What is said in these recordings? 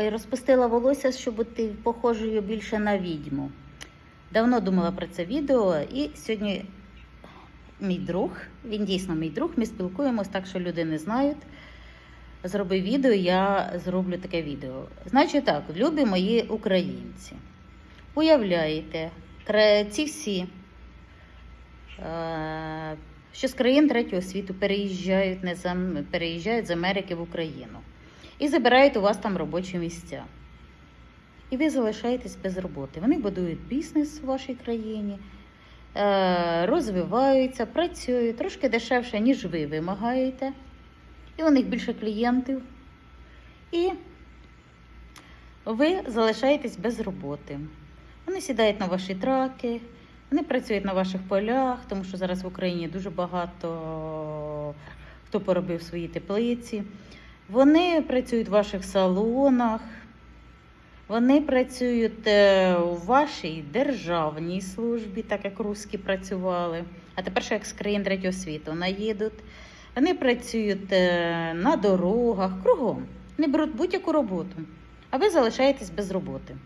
Ой, розпустила волосся, щоб бути похожою більше на відьму. Давно думала про це відео, і сьогодні мій друг, він дійсно мій друг, ми спілкуємось так, що люди не знають. Зробив відео, я зроблю таке відео. Значить так, любі мої українці. Уявляєте, ці всі, е, що з країн третього світу переїжджають, не переїжджають з Америки в Україну і забирають у вас там робочі місця. І ви залишаєтесь без роботи. Вони будують бізнес у вашій країні, е, розвиваються, працюють трошки дешевше, ніж ви вимагаєте. І у них більше клієнтів. І ви залишаєтесь без роботи. Вони сідають на ваші траки, вони працюють на ваших полях, тому що зараз в Україні дуже багато хто поробив свої теплиці. Вони працюють в ваших салонах, вони працюють е, у вашій державній службі, так як русські працювали, а тепер ще як з країн третього світу наїдуть. Вони працюють е, на дорогах, кругом. Вони беруть будь-яку роботу, а ви залишаєтесь без роботи.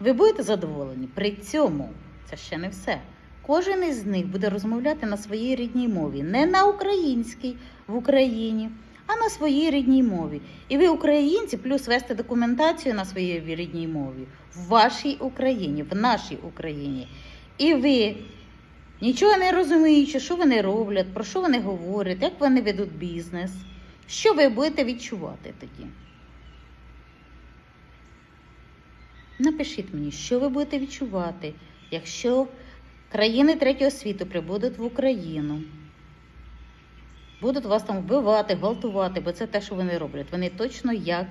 Ви будете задоволені. При цьому це ще не все. Кожен із них буде розмовляти на своїй рідній мові, не на українській в Україні, а на своїй рідній мові. І ви, українці, плюс вести документацію на своїй рідній мові в вашій Україні, в нашій Україні. І ви, нічого не розуміючи, що вони роблять, про що вони говорять, як вони ведуть бізнес, що ви будете відчувати тоді? Напишіть мені, що ви будете відчувати, якщо країни третього світу прибудуть в Україну. Будуть вас там вбивати, гвалтувати, бо це те, що вони роблять. Вони точно як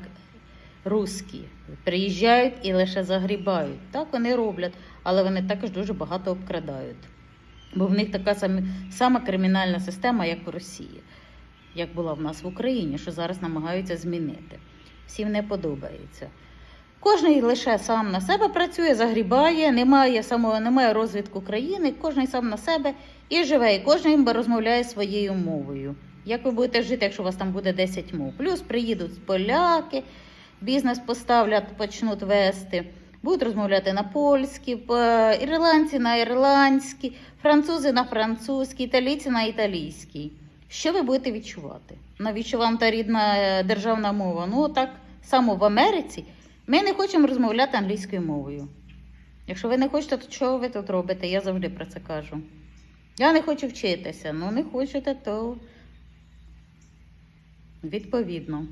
русські. Приїжджають і лише загрібають. Так вони роблять, але вони також дуже багато обкрадають. Бо в них така сама, сама кримінальна система, як в Росії, як була в нас в Україні, що зараз намагаються змінити. Всім не подобається. Кожний лише сам на себе працює, загрібає, немає самого, немає розвитку країни, кожен сам на себе і живе, і кожен розмовляє своєю мовою. Як ви будете жити, якщо у вас там буде 10 мов? Плюс приїдуть поляки, бізнес поставлять, почнуть вести, будуть розмовляти на польській, по- ірландці на ірландській, французи на французькій, італійці на італійській. Що ви будете відчувати? Навіщо вам та рідна е, державна мова? Ну так само в Америці. Ми не хочемо розмовляти англійською мовою. Якщо ви не хочете, то чого ви тут робите? Я завжди про це кажу. Я не хочу вчитися. Ну, не хочете, то відповідно.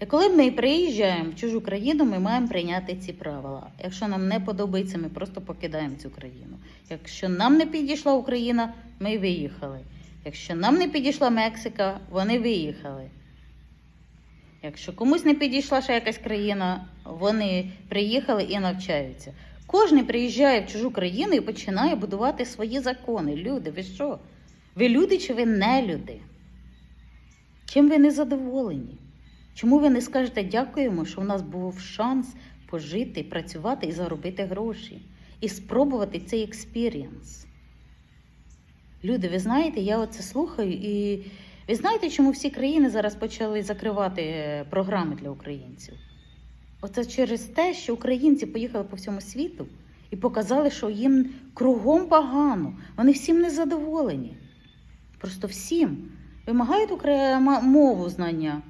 І коли ми приїжджаємо в чужу країну, ми маємо прийняти ці правила. Якщо нам не подобається, ми просто покидаємо цю країну. Якщо нам не підійшла Україна, ми виїхали. Якщо нам не підійшла Мексика, вони виїхали. Якщо комусь не підійшла ще якась країна, вони приїхали і навчаються. Кожен приїжджає в чужу країну і починає будувати свої закони. Люди, ви що? Ви люди чи ви не люди? Чим ви не задоволені? Чому ви не скажете дякуємо, що в нас був шанс пожити, працювати і заробити гроші, і спробувати цей експірієнс? Люди, ви знаєте, я оце слухаю, і ви знаєте, чому всі країни зараз почали закривати е, програми для українців? Оце через те, що українці поїхали по всьому світу і показали, що їм кругом погано, вони всім незадоволені. Просто всім вимагають мову знання.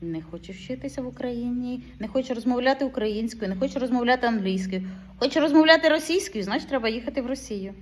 Не хочу вчитися в Україні, не хочу розмовляти українською, не хочу розмовляти англійською, хочу розмовляти російською, значить треба їхати в Росію.